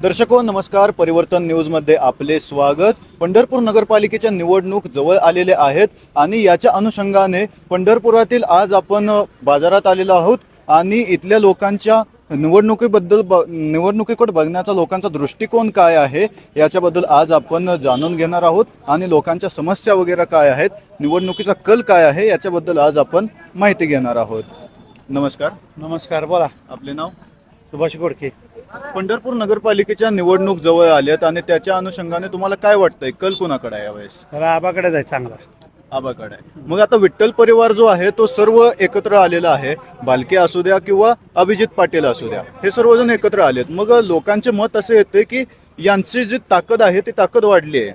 दर्शको नमस्कार. परिवर्तन न्यूजमध्ये आपले स्वागत. पंढरपूर नगरपालिकेच्या निवडणूक जवळ आलेले आहेत आणि याच्या अनुषंगाने पंढरपुरातील आज आपण बाजारात आलेलो आहोत आणि इथल्या लोकांच्या निवडणुकीबद्दल ब निवडणुकीकडे बघण्याचा लोकांचा दृष्टिकोन काय आहे याच्याबद्दल आज आपण जाणून घेणार आहोत आणि लोकांच्या समस्या वगैरे काय आहेत निवडणुकीचा कल काय आहे याच्याबद्दल आज आपण माहिती घेणार आहोत. नमस्कार. नमस्कार बोला. आपले नाव? सुभाष गोडके. पंढरपूर नगरपालिकेच्या निवडणूक जवळ आल्यात आणि त्याच्या अनुषंगाने तुम्हाला काय वाटतंय? कल कुणाकडे आहे यावेळेस? तर आबाकडे जाय चांगला. आबाकडे आहे. मग आता विठ्ठल परिवार जो आहे तो सर्व एकत्र आलेला आहे. बालके असू द्या किंवा अभिजित पाटील असू द्या हे सर्वजण एकत्र आलेत. मग लोकांचे मत असे येते की यांची जी ताकद आहे ती ताकद वाढली आहे.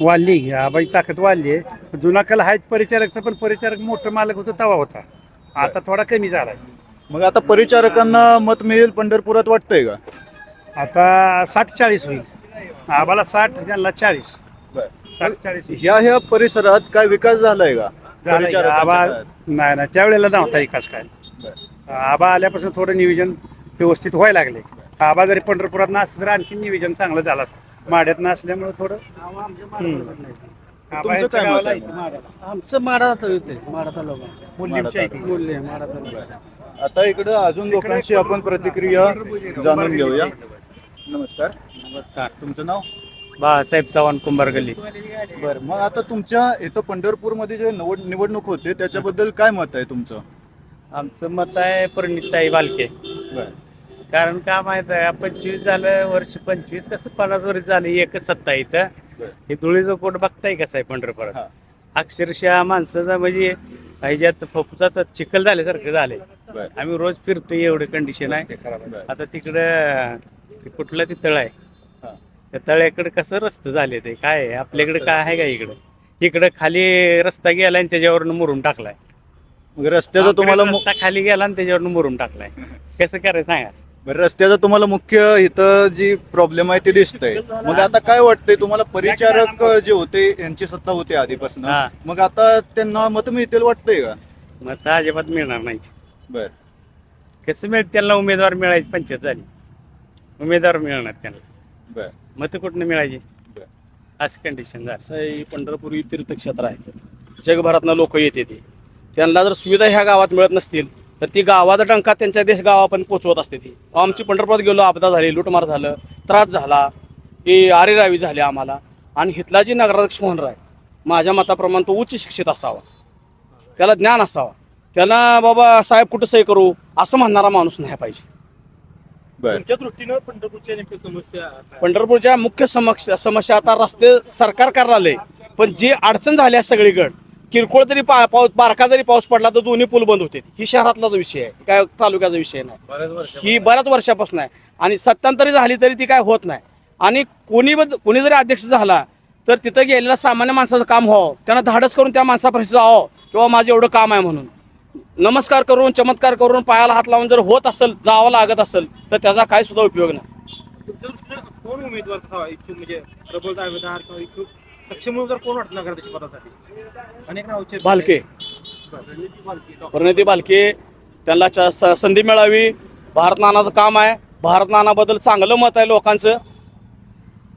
वाढली आबाची ताकद वाढली आहे. जुना कल आहेच परिचारकचा पण परिचारक मोठं मालक होतं तवा होता. आता थोडा कमी झालाय. मग आता परिचारकांना मत मिळेल पंढरपुरात वाटतंय का आता साठ चाळीस होईल आबाला साठ त्यांना चाळीस साठ चाळीस होईल. ह्या ह्या परिसरात काय विकास झालाय का झालंय का? परिचारकांच्या आबा काळात? नाही नाही त्यावेळेला नव्हता विकास काय बरं. आबा आल्यापासून थोडं नियोजन व्यवस्थित व्हायला लागले आबा जरी पंढरपुरात नसतं तर आणखी नियोजन चांगलं झालं असतं माड्यात नसल्यामुळे थोडं हम्म. आबा तुमचं यांच्या काय मत गावाला आहे? इथं माड्याला. आमचं माडात होते मुलींच्या इथे. बोलले माडात आता इकडे अजून लोकांशी आपण प्रतिक्रिया जाणून घेऊया. नमस्कार. नमस्कार. तुमचं नाव? बाळासाहेब चव्हाण कुंभार गल्ली. बरं मग आता तुमच्या इथं पंढरपूरमध्ये जे निवड निवडणूक होते त्याच्याबद्दल काय मत आहे तुमचं? आमचं मत आहे परिणिताई बालके. बरं. कारण का माहीत आहे पंचवीस झालं वर्ष पंचवीस कसं पन्नास वर्ष झालं एकच सत्ता इथं. हे धुळीचं कोट बघताय कसं आहे पंढरपुरात? हा. अक्षरशः माणसाचा म्हणजे ह्याच्यात फुफुचात चिखल झाल्यासारखं झालंय. आम्ही रोज फिरतोय एवढे कंडिशन आहे. आता तिकडं ते कुठलं ते तळ आहे. त्या तळ्याकडे कसं रस्ते झाले ते? काय आहे? आपल्याकडे काय आहे का इकडं? इकडं खाली रस्ता गेलाय आणि त्याच्यावरनं मुरुम टाकलाय. मग रस्त्याचा तुम्हाला मु- रस्ता खाली गेला आणि त्याच्यावरनं मुरुम टाकलाय. कसं करायचं सांगा? बरं, रस्त्याचा तुम्हाला मुख्य इथं जी प्रॉब्लेम आहे ती दिसतंय. मग आता काय वाटतंय तुम्हाला? परिचारक जे होते यांची सत्ता होती आधीपासून. हा. मग आता त्यांना मत मिळतील वाटतंय का? मग आता अजिबात मिळणार नाही बर. कसं मिळत त्यांना उमेदवार मिळायची पंचायत झाली. उमेदवार मिळणार त्यांना. बर. मत कुठनं मिळायची? बर. असं कंडिशन झालं. असं हे पंढरपूर हे तीर्थक्षेत्र आहे. जगभरातनं लोक येते ते. त्यांना जर सुविधा ह्या गावात मिळत नसतील तर ती गावाचा डंका त्यांच्या देश गावापर्यंत पोचवत असते ती. आमची पंढरपुरात गेलो आपदा झाली लुटमार झालं त्रास झाला की आरेरावी झाली आम्हाला. आणि हिथला जी नगराध्यक्ष होणार आहे माझ्या मताप्रमाणे तो उच्च शिक्षित असावा. त्याला ज्ञान असावा. त्याला बाबा साहेब कुठं सही करू? असं म्हणणारा माणूस नाही पाहिजे. बर. दृष्टीनं पंढरपूरच्या नेमक्या समस्या पंढरपूरच्या मुख्य समक्ष समस्या आता रस्ते सरकार करायला पण जी अडचण झाली आहे सगळीकडे किरकोळ जरी पा पाऊस बारका जरी पाऊस पडला तर दोन्ही पूल बंद होते. ही शहरातलाच विषय आहे. काय तालुक्याचा विषय नाही. ही बऱ्याच वर्षापासून आहे. आणि सत्तांतरी झाली तरी ती काय होत नाही. आणि कोणी बद- कोणी जरी अध्यक्ष झाला तर तिथं गेलेला सामान्य माणसाचं काम व्हावं. त्यांना धाडस करून त्या माणसापर्यंत जावं. किंवा माझं एवढं काम आहे म्हणून. नमस्कार करून चमत्कार करून पायाला हात लावून जर होत असेल जावं लागत असेल तर त्याचा काय सुद्धा उपयोग नाही. कोण उमेदवार म्हणजे प्रबल दावेदार किंवा इच्छुक सक्षम उमेदवार कोण वाटत नगराध्यक्ष पदासाठी? अनेक नाव चर्चेत भालके. परिणिती भालके. त्यांना संधी मिळावी. भारत नानाचं काम आहे. भारत नानाबद्दल चांगलं मत आहे लोकांचं.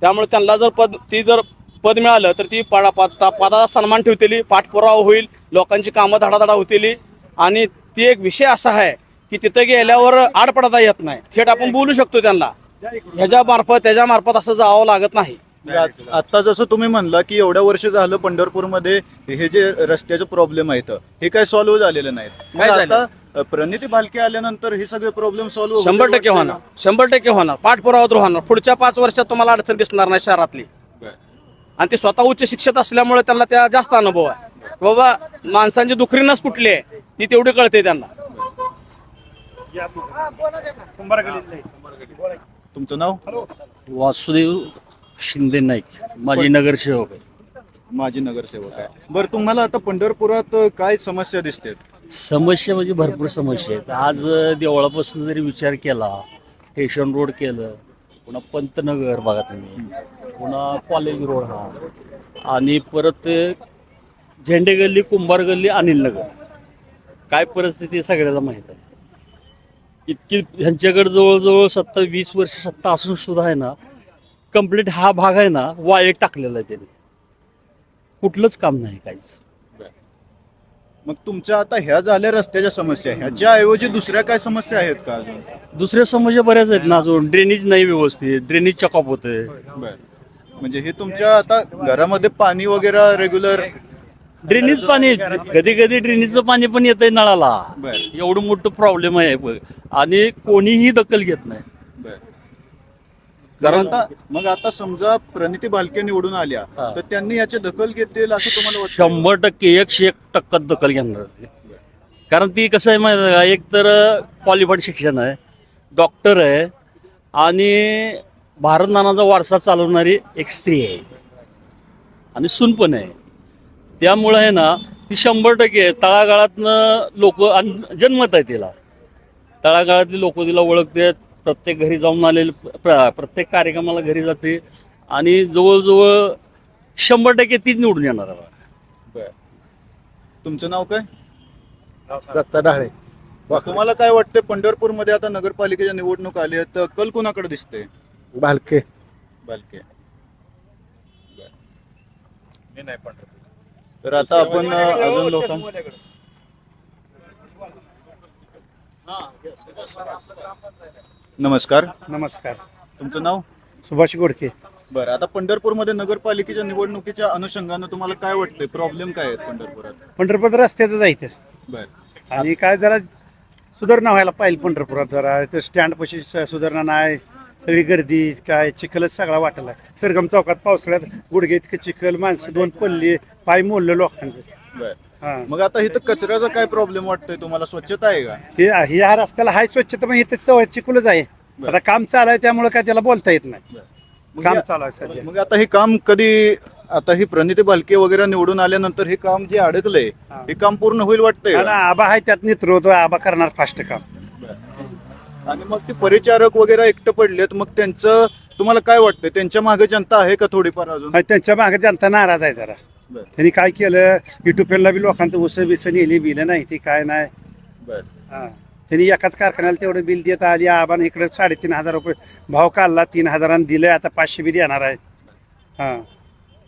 त्यामुळे त्यांना जर पद ती जर पद मिळालं तर ती पद- पदाचा सन्मान ठेवतेली. पाठपुरावा होईल. लोकांची कामं धडाधडा होतील. आणि ती एक विषय असा आहे की तिथं गेल्यावर आड पडता येत नाही. थेट आपण बोलू शकतो त्यांना. ह्याच्या मार्फत त्याच्या मार्फत असं जावं लागत नाही. म्हणजे आता जसं तुम्ही म्हणला की एवढ्या वर्ष झालं पंढरपूरमध्ये हे जे रस्त्याचे प्रॉब्लेम आहेत हे काय सॉल्व्ह झालेले नाहीत? आता प्रणिती भालके आल्यानंतर हे सगळे प्रॉब्लेम सॉल्व्ह शंभर टक्के होणार. शंभर टक्के होणार. पाठपुरावा तर होणार. पुढच्या पाच वर्षात तुम्हाला अडचण दिसणार नाही शहरातली. आणि ते स्वतः उच्च शिक्षित असल्यामुळे त्यांना त्या जास्त अनुभव आहे. बाबा माणसांची दुखरीनच कुठली आहे? ती तेवढी कळते त्यांना. तुमचं नाव? वासुदेव शिंदे नाईक माझे नगरसेवक आहे. माजी नगरसेवक आहे. बरं तुम्हाला आता पंढरपुरात काय समस्या दिसतात? समस्या म्हणजे भरपूर समस्या आहेत. आज देवळापासून जरी विचार केला स्टेशन रोड केलं पुन्हा पंतनगर बघा तुम्ही. पुन्हा कॉलेज रोड हा. आणि परत झेंडे गल्ली कुंभार गल्ली अनिल नगर काय परिस्थिती सगळ्याला माहीत आहे. इतकी ह्यांच्याकडे जवळजवळ सत्ता वीस वर्ष सत्ता असून सुद्धा आहे ना कंप्लीट हा भाग आहे ना वाळेत टाकलेला आहे त्यांनी. कुठलंच काम नाही काहीच. मग तुमच्या आता ह्या झाल्या रस्त्याच्या समस्या ह्याच्या ऐवजी दुसऱ्या काय समस्या आहेत का अजून? दुसऱ्या समस्या बऱ्याच आहेत ना अजून. ड्रेनेज नाही व्यवस्थित. ड्रेनेज चकअप होते म्हणजे हे तुमच्या आता घरामध्ये पाणी वगैरे रेग्युलर ड्रेनेज पाणी कधी कधी ड्रेनेजचं पाणी पण येतंय नळाला. बर. एवढं मोठं प्रॉब्लेम आहे. बघ. आणि कोणीही दखल घेत नाही. कारण- आता मग आता समजा प्रणिती भालके निवडून आल्या हा. तर त्यांनी याची दखल घेतील असं तुम्हाला वाटतं? शंभर टक्के एकशे एक टक्का दखल घेणार ते. कारण ती कसं आहे माहिती आहे का? एक तर क्वालिफाईड शिक्षण आहे डॉक्टर आहे आणि भारत नानाचा वारसा चालवणारी एक स्त्री आहे. आणि सून पण आहे. त्यामुळं आहे ना ती शंभर टक्के तळागाळातनं लोक जन्मत आहे तिला. तळागाळातली लोक तिला ओळखतात. प्रत्येक घरी जाऊन आलेले प्र- प्रत्येक कार्यक्रमाला घरी जाते. आणि जवळजवळ शंभर टक्के तीच निवडून येणार आहे. बर. तुमचं नाव काय? दत्ता डाळे तुम्हाला काय वाटतं पंढरपूरमध्ये आता नगरपालिकेच्या निवडणूक आली आहेत तर कल कुणाकडे दिसते भालके. बालके तर आता आपण अजून लोकां नमस्कार. नमस्कार. तुमचं नाव? सुभाष गोडके. बरं आता पंढरपूरमध्ये नगरपालिकेच्या निवडणुकीच्या अनुषंगानं तुम्हाला काय वाटतंय? प्रॉब्लेम काय आहेत पंढरपुरात? पंढरपूर रस्त्याचं जायचं बर. आणि काय जरा सुधारणा व्हायला पाहिजे पंढरपुरात जरा. तर स्टँड पशी सुधारणा नाही. सगळी गर्दी काय चिखलच सगळा वाटला. सरगम चौकात पावसाळ्यात गुडघे इतकं चिखल माणसं दोन पल्ली पाय मोडलं लोकांचं. हा. मग आता इथं कचऱ्याचा काय प्रॉब्लेम वाटतोय तुम्हाला? स्वच्छता आहे का? हे हे ह्या रस्त्याला हाय स्वच्छता मग इथं सवय चिखलच आहे. आता काम चालू आहे त्यामुळे काय त्याला बोलता येत नाही. मग काम या- चालू आहे सध्या. मग आता हे काम कधी आता ही प्रणिती बालके वगैरे निवडून आल्यानंतर हे काम जे अडकलंय हे. काम पूर्ण होईल वाटतंय आणि का? आबा आहे त्यात नेतृत्व आबा करणार फास्ट काम. आणि मग ते परिचारक वगैरे एकटं पडलेत मग त्यांचं तुम्हाला काय वाटतंय? त्यांच्या मागे जनता आहे का थोडीफार अजून? आणि त्यांच्या मागे जनता नाराज आहे जरा. बर. त्यांनी काय केलं? युट्यूबला बी लोकांचं उसं बिसं नेली बिलं नाही ती काय नाही. बर. हा. त्यांनी एकाच कारखान्याला तेवढं बिल देत आली आबाने इकडे साडेतीन हजार रुपये भाव काढला तीन हजारांनी दिलं आता पाचशे बी देणार आहे. हा.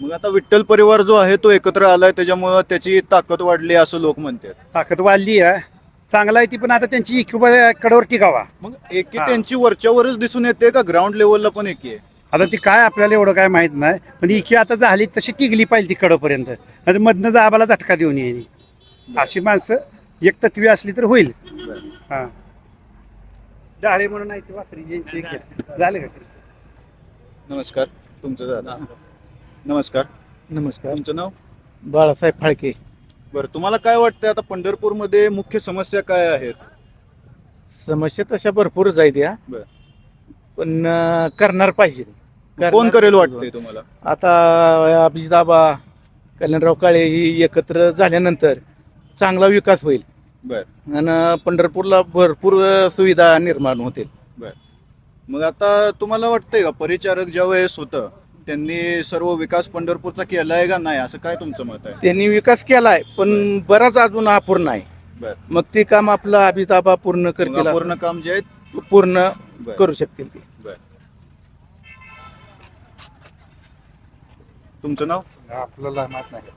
मग आता विठ्ठल परिवार जो आहे तो एकत्र आलाय त्याच्यामुळं त्याची ताकद वाढली असं लोक म्हणतात. ताकद वाढली आहे. चांगला आहे ती पण आता त्यांची इक्युबा कडेवर टिकावा. मग एकी हा. त्यांची वरच्यावरच दिसून येते का ग्राउंड लेवलला पण एकी? आहे आता ती काय आपल्याला एवढं काय माहीत नाही पण इकी आता झाली तशी टिकली पाहिजे ती कडपर्यंत. आणि मधनं जाबाला झटका देऊन येईल. अशी माणसं एक तत्वी असली तर होईल. हा. डाळे म्हणून नाही ती वाकरी एक आहे. झालं का? नमस्कार तुमचं झालं. नमस्कार. नमस्कार. तुमचं नाव? बाळासाहेब फाळके. बरं तुम्हाला काय वाटतं आता पंढरपूरमध्ये मुख्य समस्या काय आहेत? समस्या तशा भरपूरच आहेत या. बरं. पण अं, करणार पाहिजे. कोण करणार करेल. वाटतंय तुम्हाला? आता अभिजिताबा कल्याणराव काळे ही एकत्र झाल्यानंतर चांगला विकास होईल. बर. आणि पंढरपूरला भरपूर सुविधा निर्माण होतील. बर. मग आता तुम्हाला वाटतंय का परिचारक ज्यावेळेस होतं त्यांनी सर्व विकास पंढरपूरचा केलाय का नाही असं काय तुमचं मत आहे? त्यांनी विकास केलाय पण बराच अजून अपूर्ण आहे. बर. मग ते काम आपलं अभिताबा पूर्ण करतील पूर्ण काम जे आहे पूर्ण बर. करू शकतील ते. बर. तुमचं नाव? आपल्याला माहीत नाही.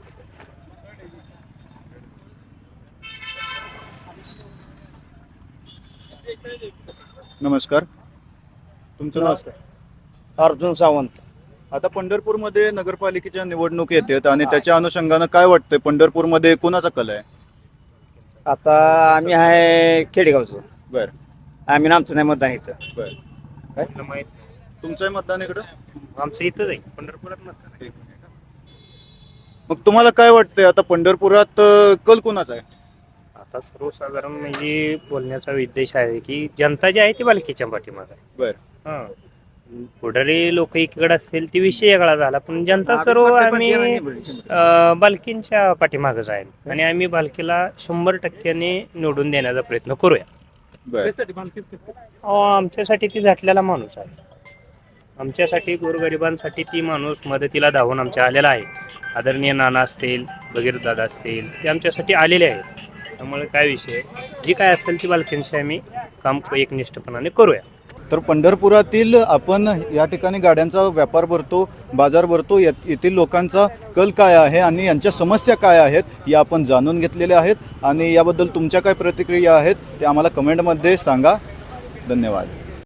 नमस्कार. तुमचं नाव? अर्जुन सावंत. आता पंढरपूरमध्ये नगरपालिकेच्या निवडणूक येतात आणि त्याच्या अनुषंगानं काय वाटतंय? पंढरपूरमध्ये कुणाचा कल आहे? आता आम्ही आहे खेडेगावचं. बर. आम्ही आमचं नाही मतदान इथं. बर. तुमचं आहे मतदान इकडं? आमचं इथंच आहे. पंढरपुरात मग तुम्हाला काय वाटतंय? आता पंढरपुरात अं, कल कुणाचा आहे? आता सर्वसाधारण म्हणजे बोलण्याचा उद्देश आहे की जनता जी आहे ती बालकीच्या पाठीमाग आहे. बर. हा. पुढारी लोक एकीकडे असतील ती विषय वेगळा झाला. पण जनता सर्व आम्ही अं, बालकींच्या पाठीमागच आहे आणि आम्ही बालकीला शंभर टक्क्याने निवडून देण्याचा प्रयत्न करूया. बर. अहो, आमच्यासाठी ती झटलेला माणूस आहे. आमच्यासाठी गोरगरिबांसाठी ती माणूस मदतीला धावून आमच्या आलेला आहे. आदरणीय नाना असतील दादा असतील ते आमच्यासाठी आलेले आहेत. त्यामुळे काय विषय? जी काय असेल ती बालकींशी आम्ही काम एकनिष्ठपणाने करूया. तर पंढरपुरातील आपण या ठिकाणी गाड्यांचा व्यापार भरतो बाजार भरतो या- येथील लोकांचा कल काय आहे आणि यांच्या समस्या काय आहेत या आपण जाणून घेतलेल्या आहेत आणि याबद्दल तुमच्या काय प्रतिक्रिया आहेत ते आम्हाला कमेंटमध्ये सांगा. धन्यवाद.